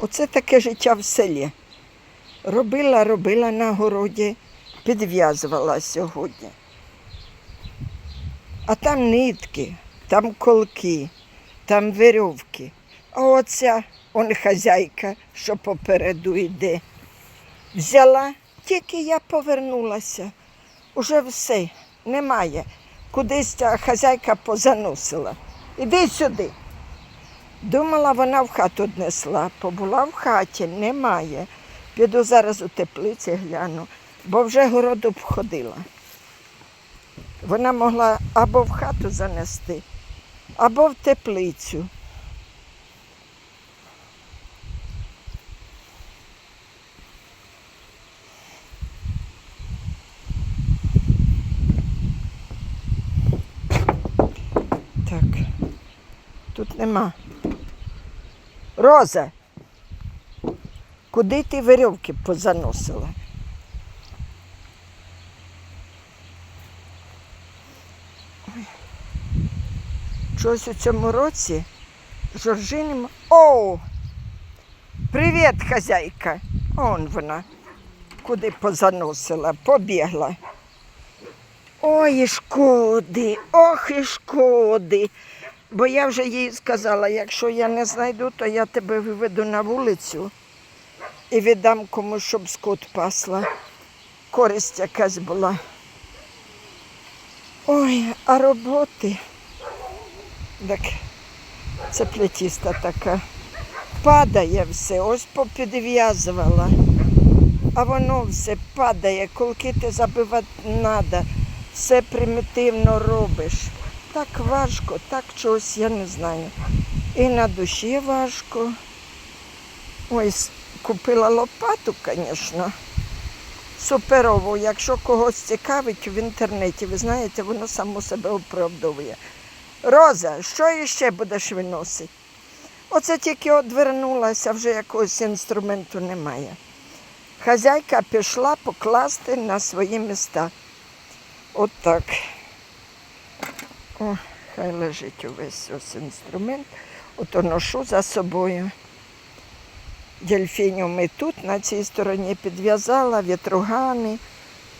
Оце таке життя в селі. Робила, робила на городі, підв'язувала сьогодні. А там нитки, там колки, там вирьовки. А оця он хазяйка, що попереду йде. Взяла, тільки я повернулася. Уже все, немає. Кудись ця хазяйка позаносила. Іди сюди. Думала, вона в хату несла, побула в хаті, немає. Піду зараз у теплиці гляну, бо вже город обходила. Вона могла або в хату занести, або в теплицю. Так, тут нема. Роза, куди ти вирьовки позаносила? Щось у цьому році Жоржиним. О! Привіт, хазяйка! Он вона. Куди позаносила, побігла. Ой, і шкоди, ох і шкоди. Бо я вже їй сказала, якщо я не знайду, то я тебе виведу на вулицю і віддам комусь, щоб скот пасла. Користь якась була. Ой, а роботи. Так, це плетіста така. Падає все, ось попідв'язувала. А воно все падає, колки ти забивати треба, все примітивно робиш. Так важко, так чогось я не знаю. І на душі важко. С- купила лопату, звісно. Суперову, якщо когось цікавить в інтернеті, ви знаєте, воно само себе оправдовує. Роза, що іще будеш виносити? Оце тільки одвернулася, вже якогось інструменту немає. Хазяйка пішла покласти на свої міста. От так. О, хай лежить увесь ось інструмент. Ото ношу за собою. Дельфініуми тут на цій стороні підв'язала, вітругами,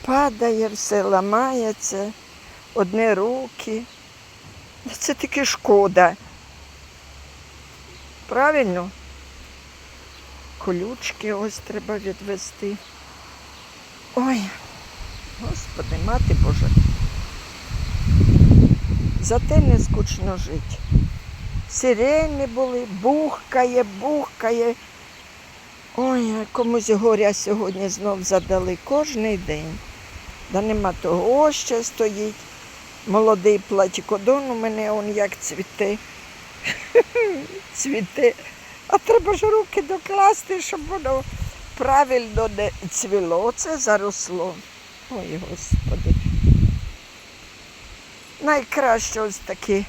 падає, все ламається, одні руки. Це таки шкода. Правильно? Колючки ось треба відвести. Ой, Господи, мати Божа. Зате не скучно жити. Сирени були, бухкає, бухкає. Ой, комусь горя сьогодні знов задали кожний день. Да нема того Ось ще стоїть. Молодий платікодон у мене он як цвіте. цвіте. А треба ж руки докласти, щоб воно правильно не цвіло. Це заросло. Ой, Господи. Найкраще ось такі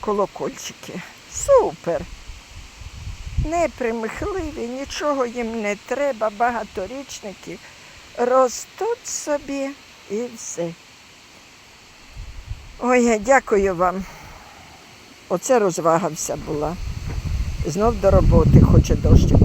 колокольчики. Супер. Непримихливі, нічого їм не треба, багаторічники. Ростуть собі і все. Ой, я дякую вам. Оце розвага вся була. Знов до роботи, хоче дощик